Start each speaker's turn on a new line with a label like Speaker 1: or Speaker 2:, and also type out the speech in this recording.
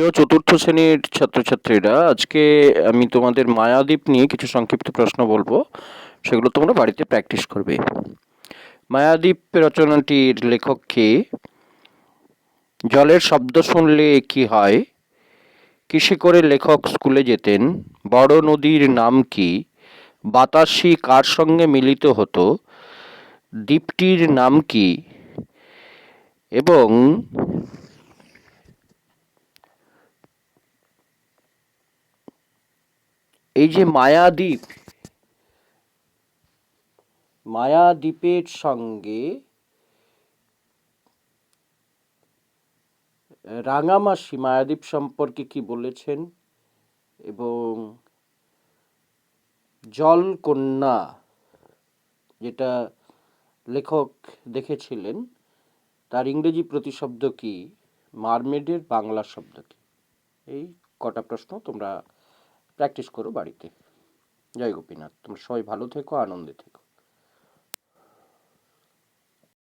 Speaker 1: প্রিয় চতুর্থ শ্রেণির ছাত্রছাত্রীরা, আজকে আমি তোমাদের মায়াদ্বীপ নিয়ে কিছু সংক্ষিপ্ত প্রশ্ন বলব। সেগুলো তোমরা বাড়িতে প্র্যাকটিস করবে। মায়াদ্বীপ রচনাটির লেখক কে? জলের শব্দ শুনলে কি হয়? কিসে করে লেখক স্কুলে যেতেন? বড় নদীর নাম কি? বাতাসি কার সঙ্গে মিলিত হতো? দ্বীপটির নাম কি? এবং এই যে মায়াদ্বীপ, মায়াদ্বীপের সঙ্গে রাঙামাসি, মায়াদ্বীপ সম্পর্কে কি বলেছেন? এবং জলকন্যা, যেটা লেখক দেখেছিলেন, তার ইংরেজি প্রতিশব্দ কি? মারমেডের বাংলা শব্দ কি? এই কটা প্রশ্ন তোমরা প্র্যাকটিস করো বাড়িতে। জয় গোপীনাথ। তোমরা সবাই ভালো থেকো আনন্দে থেকো।